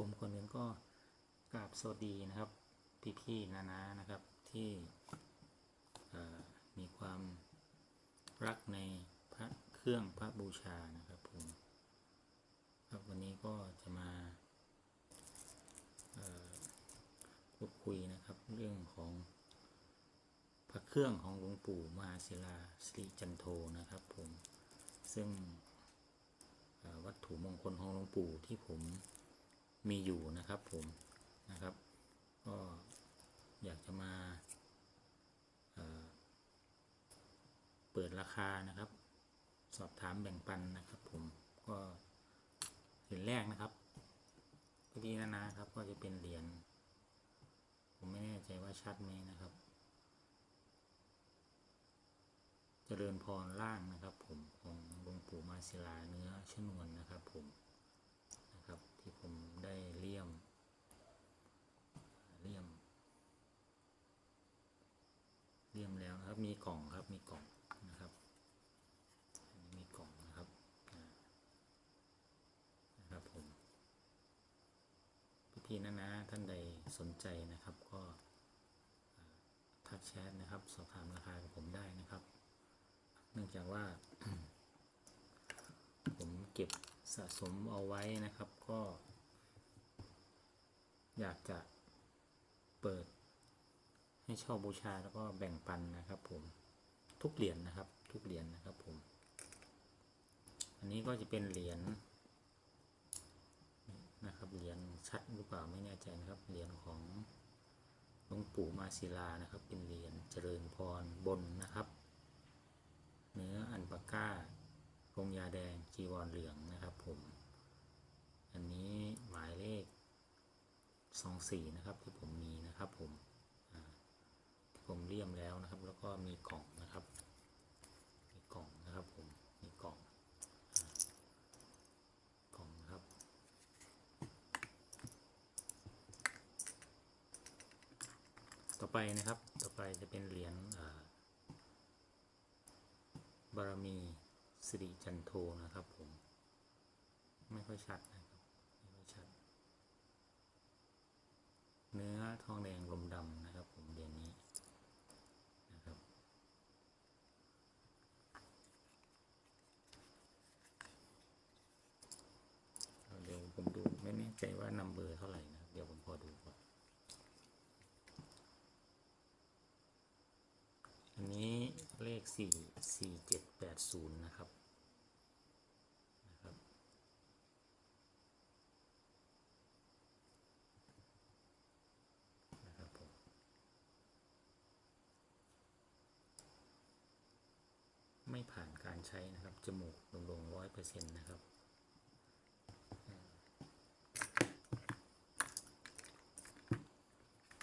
ผมคนหนึ่งก็กราบสวัสดีนะครับ พี่ๆนานานะครับที่มีความรักในพระเครื่องพระบูชานะครับผมครับวันนี้ก็จะมาพูดคุยนะครับเรื่องของพระเครื่องของหลวงปู่มหาศิลาสิริจันโทนะครับผมซึ่งวัตถุมงคลของหลวงปู่ที่ผม มีอยู่นะครับผมนะครับ ก็อยากจะมาเเปิดราคานะครับ สอบถามแบ่งปันนะครับ ผมก็เหรียญแรกนะครับพี่นานาครับก็จะเป็นเหรียญผมไม่แน่ใจว่าชัดไหมนะครับเจริญพรล่างนะครับ ผมของหลวงปู่มาศิลาเนื้อชนวนนะครับ ผมนะครับ ที่ผมได้เลี่ยมเลี่ยมเลี่ย มีกล่องครับมีกล่องนะครับมีกล่องนะครับนะครับผมพี่ๆนะนะท่านใดสนใจนะครับก็ทักแชทนะครับ สอบถามราคากับผมได้นะครับ เนื่องจากว่า ผมเก็บสะสมเอาไว้นะครับก็ อยากจะเปิด ให้เช่าบูชาแล้วก็แบ่งปันนะครับ ผมทุกเหรียญนะครับ ทุกเหรียญนะครับ ผม อันนี้ก็จะเป็นเหรียญนะครับเหรียญชัดหรือเปล่าไม่แน่ใจนะครับเหรียญของหลวงปู่มาศิลานะครับ เป็นเหรียญเจริญพรบนนะครับ เนื้ออันปาก้าพงยาแดงจีวรเหลืองนะครับ ผม อันนี้หมายเลขสองสี่นะครับที่ผมมีนะครับผม ผมเลี่ยมแล้วนะครับ แล้วก็มีกล่องนะครับ มีกล่องนะครับผม มีกล่องกล่องนะครับ ต่อไปนะครับ ต่อไปจะเป็นเหรียญบารมีสิริจันโทนะครับผม ไม่ค่อยชัดนะครับ ไม่ค่อยชัด เนื้อทองแดงลมดำนะครับ ผมเดือนนี้นะครับ เดี๋ยวผมดูไม่แน่ ใจว่านัมเบอร์เท่าไหร่นะครับเดี๋ยวผมพอดูก่อนอันนี้เลขสี่สี่เจ็ดแปดศูนย์นะครับนะครับนะครับผมไม่ผ่านการใช้นะครับ จมูกลงร้อยเปอร์เซ็นต์นะครับ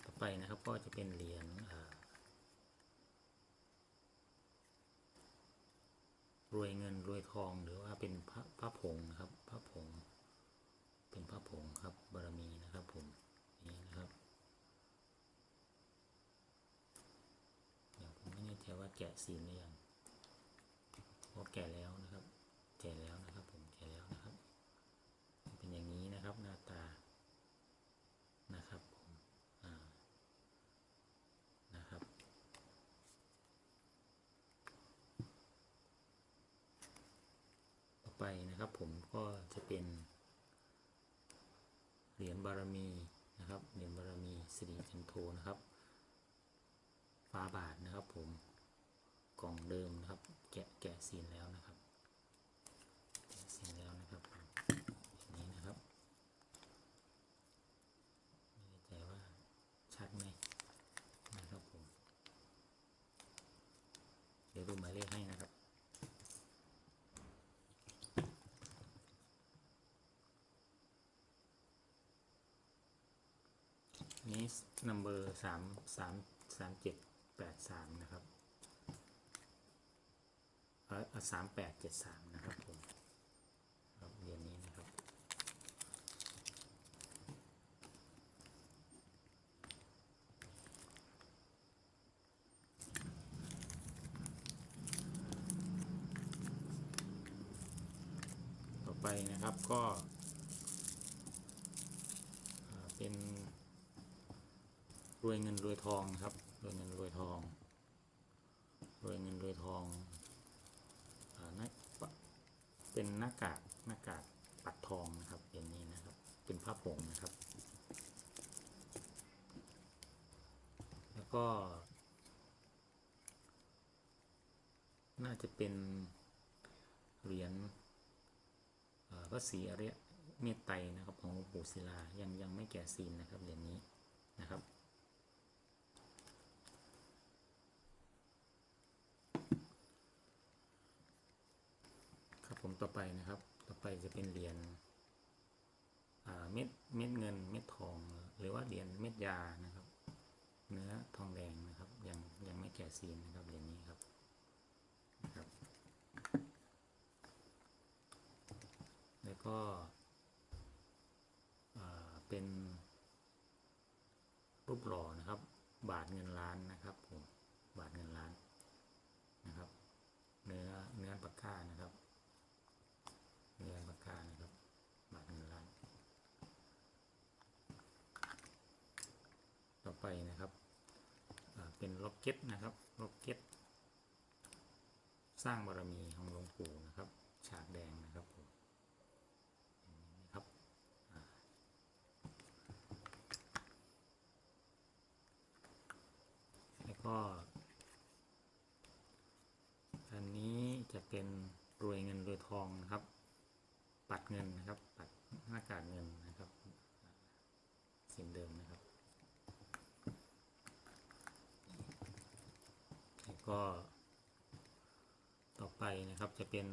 ต่อไปนะครับ ก็จะเป็นเหรียญรวยเงินรวยทองหรือว่าเป็นพระพระผงนะครับ พระผง เป็นพระผงครับบารมีนะครับผมนี่นะครับเดี๋ยวผมไม่แน่ใจว่าแกะสีหรือยังพอแกะแล้วนะครับ แกะแล้วนะครับ ผมแกะแล้วนะครับ เป็นอย่างนี้นะครับ หน้าตานะครับผมอ่านะครับ ต่อ ไปนะครับ ผมก็จะเป็นเหรียญบารมีนะครับเหรียญบารมีสิริจันโทนะครับฟ้าบาทนะครับ ผมกล่องเดิมนะครับ แกะแกะซีนแล้วนะครับแกะซีนแล้วนะครับอย่างนี้นะครับไม่แน่ใจว่าชัดไหมนะครับผมเดี๋ยวดูหมายเลขให้ นะครับนี้ number สามสามสามเจ็ดแปดสามนะครับเออสามแปดเจ็ดสามนะครับผมครับเรียนนี้นะครับ ต่อไปนะครับก็เป็น รวยเงินรวยทองครับรวยเงินรวยทองรวยเงินรวยทองอนะเป็นหน้ากากหน้ากากปัดทองนะครับอย่างนี้นะครับ เป็นผ้าผงนะครับ แล้วก็ น่าจะเป็นเหรียญพระศรีอริยเมตไตรนะครับของหลวงปู่ศิลายังยังไม่แก่ซีนนะครับเหรียญนี้นะครับ ครับผม ต่อไปนะครับ ต่อไปจะเป็นเหรียญเม็ดเม็ดเงินเม็ดทอง หรือว่าเหรียญเม็ดยานะครับ เนื้อทองแดงนะครับ ยังยังไม่แก่ซีนนะครับเหรียญนี้ครับนะครับ แล้วก็เป็นรูปหล่อนะครับ บาทเงินล้านนะครับผมบาทเงินล้านนะครับ เนื้อเนื้อปากกานะครับ เนื้อปากกานะครับ บาทเงินล้าน ต่อไปนะครับอ่า เป็นล็อกเก็ตนะครับล็อกเก็ตสร้างบารมีของหลวงปู่นะครับ ฉากแดงนะครับผมอย่างนี้นะครับอ่าแล้วก็ อันนี้จะเป็นรวยเงินรวยทองนะครับ ปัดเงินนะครับ ปัดหน้ากากเงินนะครับสิ่งเดิมนะครับ แล้ว ก็ต่อไปนะครับจะเป็น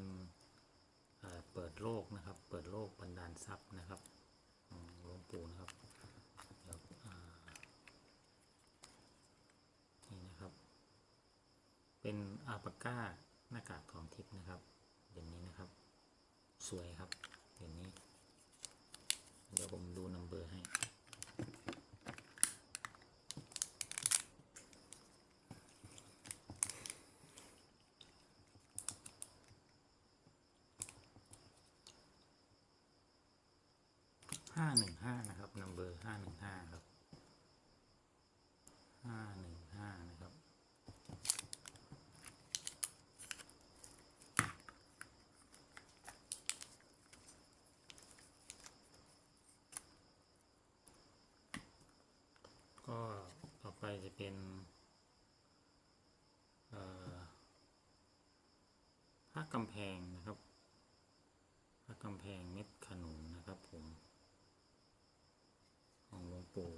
เปิดโลกนะครับ เปิดโลกบันดาลทรัพย์นะครับของหลวงปู่นะครับเดี๋ยวนี่นะครับ เป็นอาปาก้าหน้ากากทองทิพย์นะครับอย่างนี้นะครับ สวยครับอย่างนี้ เดี๋ยวผมดูนัมเบอร์ให้ ห้าหนึ่งห้านะครับนัมเบอร์ห้าหนึ่งห้าครับห้าหนึ่งห้านะครับ ก็ต่อไปจะเป็นเอ่อพระกำแพงนะครับพระกำแพงเม็ดขนุนนะครับผม ปู่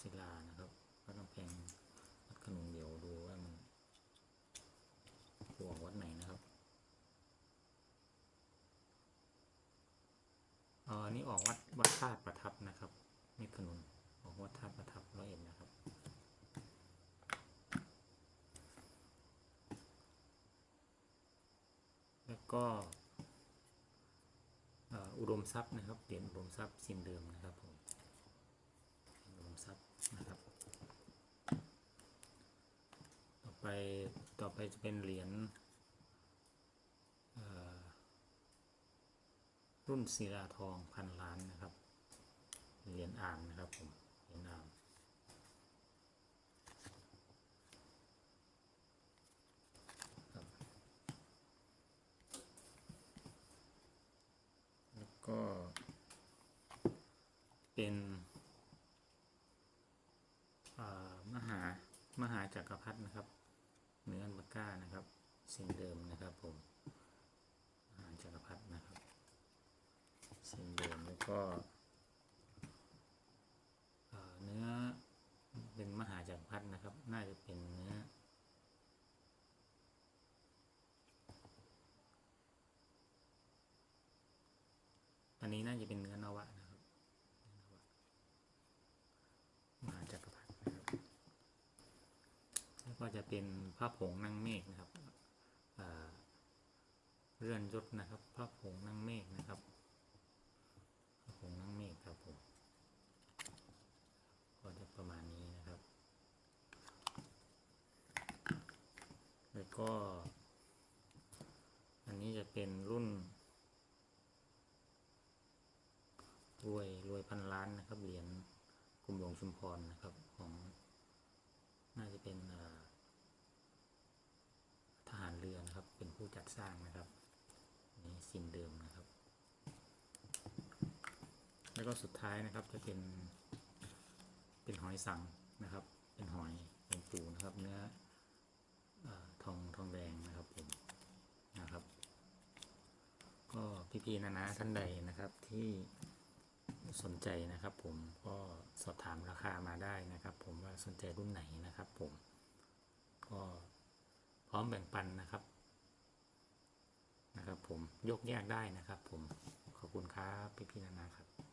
ศิลานะครับพระกำแพงวัดขนุนเดี๋ยวดูว่ามันหัววัดไหนนะครับเออนี่ออกวัดวัดธาตุประทับนะครับเม็ดขนุนออกวัดธาตุประทับร้อยเอ็ดนะครับแล้วก็อุดมทรัพย์นะครับเหรียญอุดมทรัพย์สินเดิมนะครับผม นะครับต่อไปต่อไปจะเป็นเหรียญรุ่นศิลาทองพันล้านนะครับ เหรียญอ่างนะครับผม เหรียญอ่างแล้วก็เป็นอ่ามหา มหาจักรพรรดินะครับเนื้ออันบาก้านะครับ สิ่งเดิมนะครับผมมหาจักรพรรดินะครับ สิ่งเดิมแล้วก็เอ่อเนื้อเป็นมหาจักรพรรดินะครับ น่าจะเป็นเนื้ออันนี้น่าจะเป็นเนื้อนวะนะครับเนื้อนวะมหาจักรพรรดินะครับ แล้วก็ จะเป็นพระผงนั่งเมฆนะครับเรือนยศนะครับ พระผงนั่งเมฆนะครับพระผงนั่งเมฆครับผมก็จะประมาณนี้นะครับ แล้วก็ อันนี้จะเป็นรุ่นรวยรวยพันล้านนะครับเหรียญกรมหลวงชุมพรนะครับของน่าจะเป็นอ่อทหารเรือนะครับ เป็น ผู้จัดสร้างนะครับนี่สิ่งเดิมนะครับ แล้วก็สุดท้ายนะครับจะเป็น เป็นหอยสังนะครับ เป็นหอยหลวงปู่นะครับ เนื้อเออทองทองแดงนะครับผมนะครับ ก็พี่ๆนะนะท่านใดนะครับที่สนใจนะครับ ผมก็สอบถามราคามาได้นะครับ ผมว่าสนใจรุ่นไหนนะครับ ผมก็พร้อมแบ่งปันนะครับ นะครับผมยกแยกได้นะครับผมขอบคุณครับพี่ๆนานาครับ